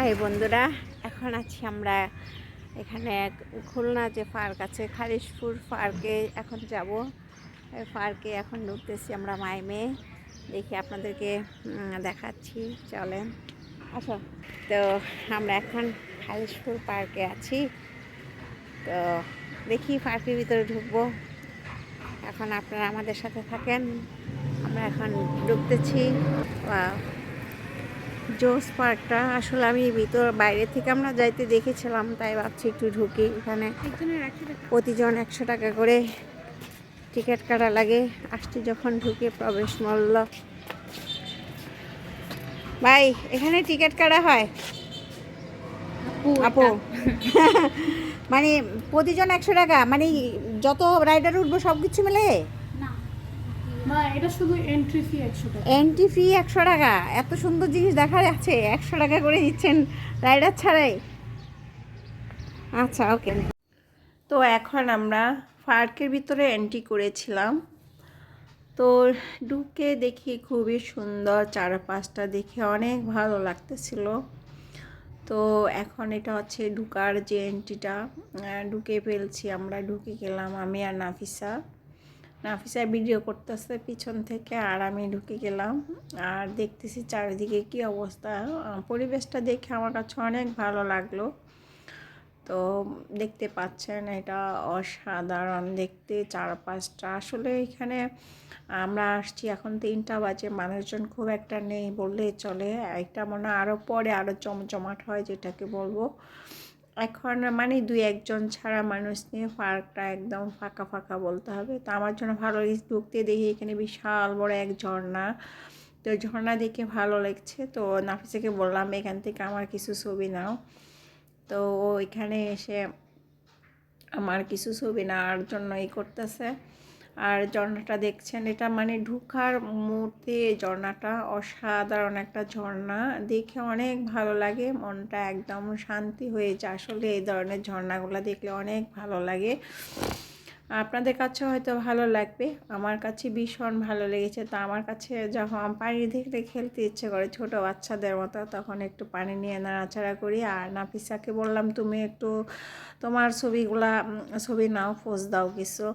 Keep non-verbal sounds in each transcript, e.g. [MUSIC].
High বন্ধুরা, এখন আছি আমরা এখানে এক খুলনা যে পার্ক আছে খারিশপুর পার্কে। এখন যাব। পার্কে এখন ঢুকতেছি আমরা মাই মেয়ে দেখি আপনাদেরকে দেখাচ্ছি। চলেন, আসো। তো আমরা এখন খারিশপুর পার্কে আছি। তো দেখি পার্কের ভিতরে ঢুকবো। এখন আপনারা আমাদের সাথে থাকেন। আমরা এখন ঢুকতেছি. জোস পার্কটা। আসলে আমি ভিতর বাইরে থেকে আমরা যাইতে দেখেছিলাম তাই ভাবছি একটু ঢুকি। এখানে প্রতিজন একশো টাকা করে টিকিট কাটা লাগে। আসছি যখন ঢুকে প্রবেশ মূল্য ভাই এখানে টিকিট কাটা হয়? আপু মানে প্রতিজন একশো টাকা? মানে যত রাইডার উঠবো সব কিছু মিলে? না এটা শুধু এন্ট্রি ফি একশো টাকা। এন্ট্রি ফি একশো টাকা। এত সুন্দর জিনিস দেখা যাচ্ছে একশো টাকা করে দিচ্ছেন রাইডার ছাড়াই। আচ্ছা ওকে তো এখন আমরা পার্কের ভিতরে এন্ট্রি করেছিলাম। তো ঢুকে দেখি খুবই সুন্দর চারপাশটা দেখে অনেক ভালো লাগতেছিল। তো এখন এটা হচ্ছে ঢুকার যে এন্ট্রিটা ঢুকে ফেলছি আমরা ঢুকে গেলাম আমি আর নাফিসা। নাফিসা ভিডিও করতেছে পিছন থেকে আর আমি ঢুকে গেলাম। আর দেখতেছি চারিদিকে কি অবস্থা। পরিবেশটা দেখে আমার কাছে অনেক ভালো লাগল। তো দেখতে পাচ্ছেন এটা অসাধারণ দেখতে চারপাশটা। আসলে এখানে আমরা আসছি এখন তিনটা বাজে, মানুষজন খুব একটা নেই বললেই চলে। একটা মনে হয় আরও পরে আরও জমজমাট হয় যেটাকে বলব। এখন মানে দুই একজন ছাড়া মানুষ নিয়ে পার্কটা একদম ফাঁকা ফাঁকা বলতে হবে। তো আমার জন্য ভালো লেগেছে ঢুকতে দেখি এখানে বিশাল বড় এক ঝর্ণা। তো ঝর্ণা দেখে ভালো লাগছে। তো নাফিসাকে বললাম, এখান থেকে আমার কিছু ছবি নাও। তো এখানে এসে, আমার কিছু ছবি নেওয়ার জন্য ই করতেছে। আর ঝর্ণাটা দেখছেন, এটা মানে ঢুকার মুহূর্তে ঝর্ণাটা অসাধারণ একটা ঝর্ণা। দেখে অনেক ভালো লাগে, মনটা একদম শান্তি হয়ে যায়। আসলে এই ধরনের ঝর্ণাগুলো দেখলে অনেক ভালো লাগে। আপনাদের কাছে হয়তো ভালো লাগবে, আমার কাছে ভীষণ ভালো লেগেছে। তো আমার কাছে যখন পানি দেখলে খেলতে ইচ্ছে করে ছোট বাচ্চাদের মতো, তখন একটু পানি নিয়ে নাড়াচাড়া করি। আর নাফিসাকে বললাম, তুমি একটু তোমার ছবিগুলা ছবি নাও, পোজ দাও কিছু।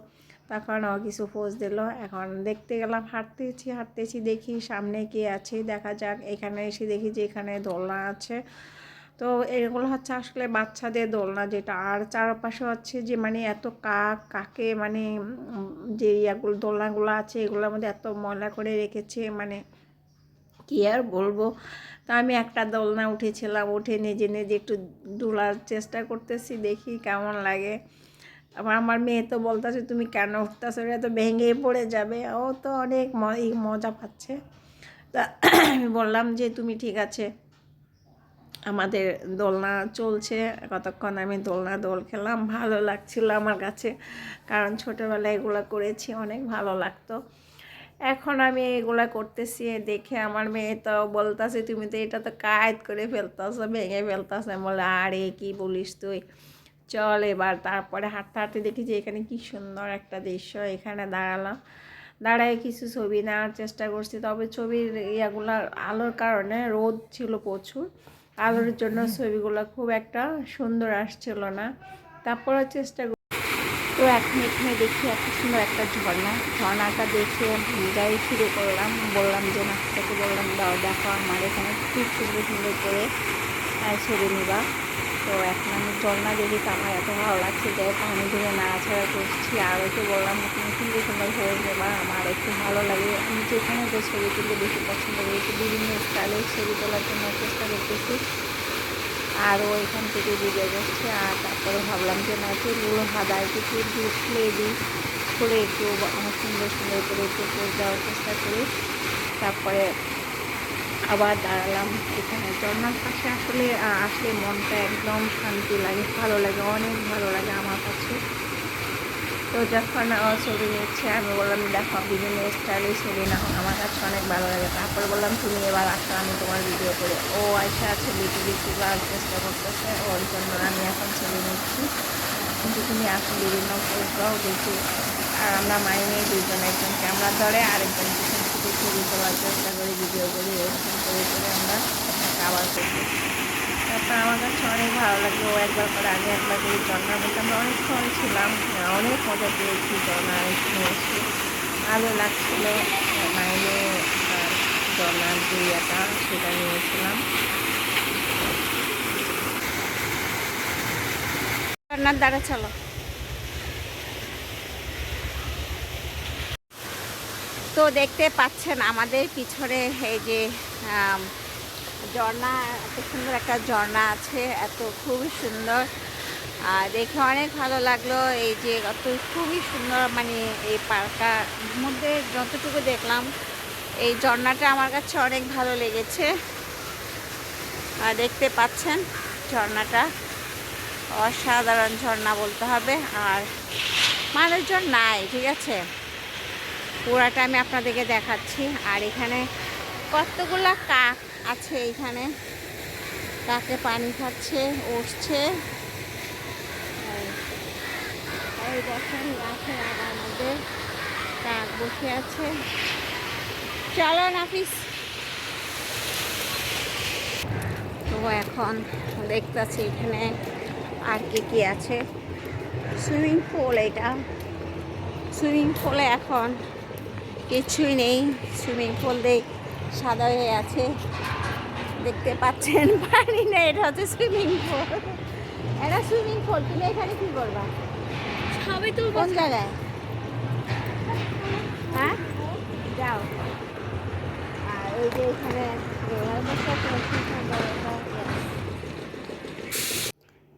তখন ও কিছু পোজ দিল। এখন দেখতে গেলাম, হাঁটতেছি হাঁটতেছি, দেখি সামনে কি আছে, দেখা যাক, এখানে এসে দেখি যে এখানে দোলনা আছে। তো এগুলো হচ্ছে আসলে বাচ্চাদের দোলনা যেটা। আর চারপাশে হচ্ছে যে মানে এত কাক, কাকে মানে যে ইয়াগুলো, দোলনাগুলো আছে, এগুলোর মধ্যে এত ময়লা করে রেখেছে মানে কি আর বলব? তা আমি একটা দোলনা উঠেছিলাম, উঠে নিজে নিজে একটু দোলার চেষ্টা করতেছি, দেখি কেমন লাগে। আবার আমার মেয়ে তো বলতেছে, তুমি কেন উঠতেছো? এটা তো ভেঙে পড়ে যাবে। ও তো অনেক মজা পাচ্ছে। তা [CLEARS THROAT] আমি বললাম যে, তুমি ঠিক আছে, আমাদের দোলনা চলছে। কতক্ষণ আমি দোলনা দোল খেলাম, ভালো লাগছিল আমার কাছে, কারণ ছোটোবেলায় এগুলো করেছি, অনেক ভালো লাগতো। এখন আমি এগুলা করতেছি, দেখে আমার মেয়ে তো বলতেছে, তুমি তো এটা তো কায়দ করে ফেলতেছো, ভেঙে ফেলতেছো। বলে আরে, কি বলিস তুই? চল এবার তারপরে হাঁটতে হাঁটতে দেখি যে এখানে কি সুন্দর একটা দৃশ্য, এখানে দাঁড়ালাম। দাঁড়ায় কিছু ছবি নেওয়ার চেষ্টা করছি, তবে ছবির ইয়াগুলার আলোর কারণে রোদ ছিল প্রচুর। আলোর জন্য ছবিগুলো খুব একটা সুন্দর আসছিল না। তারপরে চেষ্টা তো এখন এখানে দেখি এত সুন্দর একটা ঝর্ণা। ঝর্ণাটা দেখে যাই শুরু করলাম। বললাম যে নাচটাকে বললাম, দাও, দেখো আমার এখানে খুব সুন্দর সুন্দর করে ছবি নিবা। তো এখন আমি ঝর্ণা দেখি তো আমার এত ভালো লাগছে যে পানি ধরে নাড়াচাড়া করছি। আর ওকে বললাম তুমি সুন্দর সুন্দর হয়ে নেবা আমার একটু ভালো লাগে। আমি যেখানে যে ছবি তুলতে বেশি পছন্দ করি বিভিন্ন স্টাইলের ছবি তোলার জন্য চেষ্টা করতেছি। আর ও এখান থেকে ভিডিও করছে আর তারপরে ভাবলাম যে না চুলগুলো হাদায় কিছু খুলে দিই। খুলে একটু সুন্দর সুন্দর করে একটু দেওয়ার চেষ্টা করি। তারপরে আবার দাঁড়ালাম এখানে। ঝর্নার পাশে আসলে আসলে মনটা একদম শান্তি লাগে, ভালো লাগে, অনেক ভালো লাগে আমার কাছে। তো যখন ছবি নিচ্ছে, আমি বললাম, দেখো, বিভিন্ন স্টাইলে ছবি নাও, আমার কাছে অনেক ভালো লাগে। তারপর বললাম, তুমি এবার আসো, আমি তোমার ভিডিও করে। ও আইসা আছে বিটু বিটু করার চেষ্টা করতেছে, ওর জন্য আমি এখন ছবি নিচ্ছি। কিন্তু তুমি আসো, বিভিন্ন দাও, দেখি। আর আমরা মাইনে দুজন একজন ক্যামেরা ধরে, আরেকজন পিছন থেকে চেষ্টা করি ভিডিও করি, এরকম করে করে আমরা কাবার করতেছি আমার কাছে অনেক ভালো লাগে ও একবার করে আগে একবার করে ঝর্ণার মধ্যে আমরা অনেকক্ষণ ছিলাম অনেক মজা পেয়েছি এখানে এসে। ভালো লাগছিল, মাইনে ঝর্ণার যে ইয়েটা, সেটা নিয়েছিলাম। ঝর্ণার দ্বারা চলো। তো দেখতে পাচ্ছেন আমাদের পিছনে এই যে ঝর্ণা, এত সুন্দর একটা ঝর্ণা আছে, এত খুবই সুন্দর। আর দেখে অনেক ভালো লাগল এই যে অত খুবই সুন্দর মানে এই পার্কটার মধ্যে যতটুকু দেখলাম, এই ঝর্ণাটা আমার কাছে অনেক ভালো লেগেছে। আর দেখতে পাচ্ছেন ঝর্ণাটা, অসাধারণ ঝর্ণা বলতে হবে। আর মানুষজন নাই, ঠিক আছে? পুরাটা আমি আপনাদেরকে দেখাচ্ছি। আর এখানে কতগুলা কাক আছে এখানে? কাকে পানি খাচ্ছে, উঠছে? এই- দেখেন, গাছের আগার কাক বসে আছে। চলো নাফিস। তো এখন দেখতেছি এখানে আর কি কি আছে। সুইমিং পুল এটা। সুইমিং পুলে এখন কিছুই নেই সুইমিং পুল দিয়ে সাদা হয়ে আছে দেখতে পাচ্ছেন [LAUGHS] পানি নেই এটা হচ্ছে সুইমিং পুল এটা সুইমিং পুল তুমি এখানে কি করবা? সবাই তো কোন জায়গায়? হ্যাঁ? যাও। আর ওই যে এখানে রোলার কোস্টার চলছে, সুন্দর একটা ইয়ে।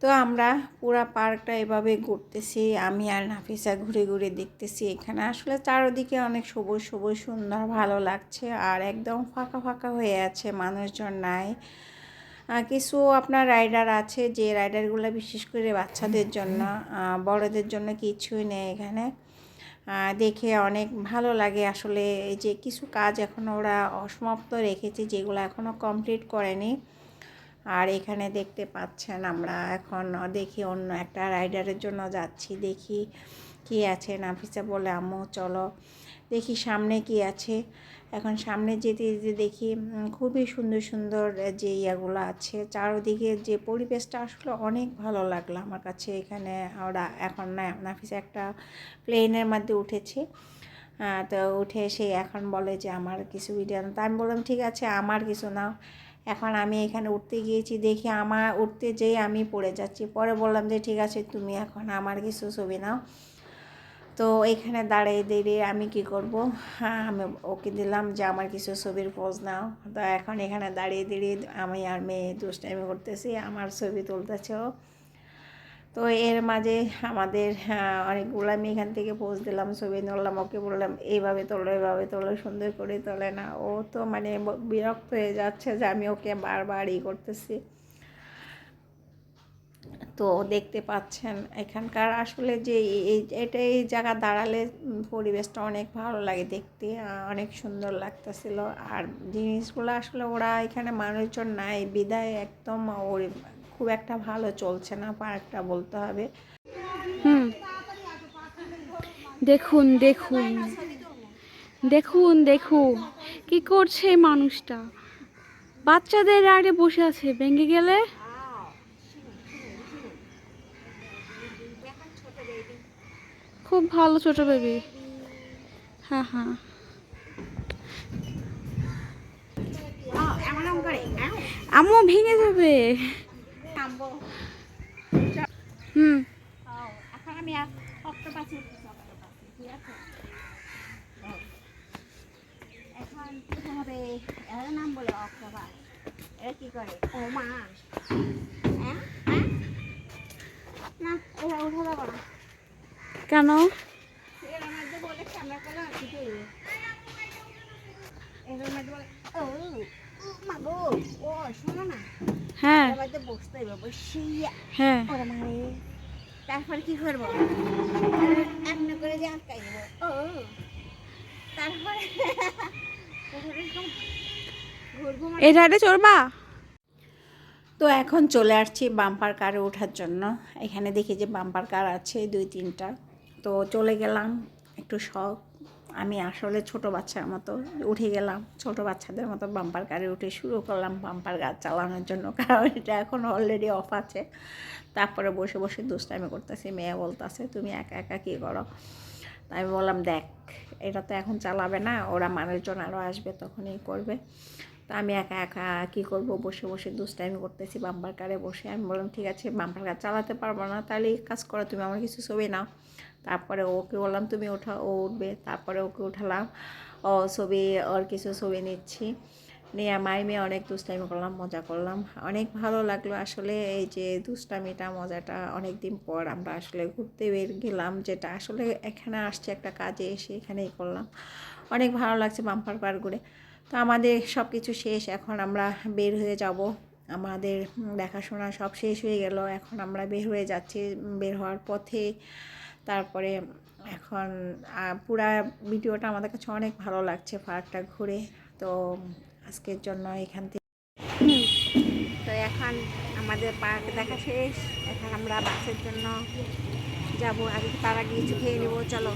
তো আমরা পুরা পার্কটা এভাবে ঘুরতেছি, আমি আর নাফিসা ঘুরে ঘুরে দেখতেছি এখানে। আসলে চারদিকে অনেক সবুজ সবুজ, সুন্দর, ভালো লাগছে আর একদম ফাঁকা ফাঁকা হয়ে আছে মানুষজন নাই। কিছু আপনার রাইডার আছে যে রাইডারগুলো বিশেষ করে বাচ্চাদের জন্য বড়দের জন্য কিছুই নেই এখানে। দেখে অনেক ভালো লাগে আসলে এই যে কিছু কাজ এখনও ওরা অসমাপ্ত রেখেছে যেগুলো এখনও কমপ্লিট করেনি। আর এখানে দেখতে পাচ্ছেন আমরা এখন দেখি অন্য একটা রাইডারের জন্য যাচ্ছি, দেখি কি আছে। নাফিসা বলে, আম্মু, চলো দেখি সামনে কি আছে। এখন সামনে যেতে যেতে দেখি খুবই সুন্দর সুন্দর যে ইয়াগুলো আছে, চারদিকে যে পরিবেশটা আসলে অনেক ভালো লাগল আমার কাছে এখানে। ওরা এখন না, নাফিসা একটা প্লেনের মধ্যে উঠেছে। তো উঠে সে এখন বলে যে, আমার কিছু ভিডিও আমি বললাম, ঠিক আছে, আমার কিছু নাও। এখন আমি এখানে উঠতে গিয়েছি, দেখি আমার উঠতে যেয়ে আমি পড়ে যাচ্ছি। পরে বললাম যে, ঠিক আছে, তুমি এখন আমার কিছু ছবি নাও। তো এখানে দাঁড়িয়ে দাঁড়িয়ে আমি কি করব? হ্যাঁ আমি ওকে দিলাম যে, আমার কিছু ছবির পোজ নাও। তো এখন এখানে দাঁড়িয়ে দাঁড়িয়ে আমি আর মেয়ে দুষ্টাইমি করতেছি, আমার ছবি তুলতেছে ও। তো এর মাঝে আমাদের আহ, অনেকগুলো আমি এখান থেকে পোজ দিলাম ছবি নিলাম ওকে বললাম এইভাবে তোলো এইভাবে তোলো সুন্দর করে তোলে না। ও তো মানে বিরক্ত হয়ে যাচ্ছে যে আমি ওকে বারবার ই করতেছি। তো দেখতে পাচ্ছেন এখানকার আসলে যে এই এটা এই জায়গা দাঁড়ালে পরিবেশটা অনেক ভালো লাগে দেখতে অনেক সুন্দর লাগতেছিল। আর জিনিসগুলো আসলে ওরা এখানে মানুষজন নাই বিদায় একদম ওর খুব একটা ভালো চলছে না পার্কটা বলতে হবে। হুম। দেখুন দেখুন। দেখুন দেখুন। কি করছে মানুষটা? বাচ্চাদের আগে বসে আছে ভেঙে গেলে? খুব ভালো ছোট বেবি হ্যাঁ হ্যাঁ। আম্মু ভেঙে যাবে। হুম। এখন আমি অক্টোপাসে ঠিক আছে? এখন কি হবে এর নাম বলে অক্টোপাস। এরা কি করে? ও মা। হ্যাঁ? হ্যাঁ? না এরা উঠে যাব না। কেন? এর মধ্যে বলে ক্যামেরা করলে আর কি এর মধ্যে বলে ও। হ্যাঁ। হ্যাঁ। তারপর কি করব? এমনি করে যে আটকাই দেবো। ও। তারপরে তারপরে এরকম ঘুরবো। মানে- এই রাইডে চড়বা তো এখন চলে আসছি বাম্পার কারে ওঠার জন্য। এখানে দেখি যে বাম্পার কার আছে দুই তিনটা। তো চলে গেলাম একটু শখ। আমি আসলে ছোট বাচ্চার মতো উঠে গেলাম, ছোট বাচ্চাদের মতো বাম্পার কারে উঠে শুরু করলাম বাম্পার গাছ চালানোর জন্য, কারণ এটা এখন অলরেডি অফ আছে। তারপরে বসে বসে দুষ্টামি করতেছি, মেয়ে বলতেছে, তুমি একা একা কী করো? তাই আমি বললাম, দেখ, এটা তো এখন চালাবে না, ওরা মানুষজন আরও আসবে, তখনই করবে। তা আমি একা একা কী করব, বসে বসে দুষ্টামি করতেছি বাম্পার কারে বসে। আমি বললাম, ঠিক আছে বাম্পার কার চালাতে পারব না, তাহলে কাজ করো, তুমি আমার কিছু ছবি নাও। তারপরে ওকে বললাম, তুমি ওঠা, ও উঠবে। তারপরে ওকে উঠালাম। ও ছবি, ওর কিছু ছবি নিচ্ছি। নিয়ে মাই মেয়ে অনেক দুষ্টামি করলাম, মজা করলাম। অনেক ভালো লাগল আসলে এই যে দুষ্টামিটা, মজাটা অনেক দিন পর আমরা আসলে ঘুরতে বের গেলাম, যেটা আসলে এখানে আসছে একটা কাজে এসে এখানেই করলাম। অনেক ভালো লাগছে বাম্পার পার ঘুরে তো আমাদের সব কিছু শেষ, এখন আমরা বের হয়ে যাব। আমাদের দেখাশোনা সব শেষ হয়ে গেল, এখন আমরা বের হয়ে যাচ্ছি, বের হওয়ার পথে। তারপরে এখন পুরা ভিডিওটা আমাদের কাছে অনেক ভালো লাগছে পার্কটা ঘুরে। তো আজকের জন্য এখান থেকে তো এখন আমাদের পার্ক দেখা শেষ। এখন আমরা বাসের জন্য যাব। আগে তারা গিয়ে খেয়ে নেব। চলো।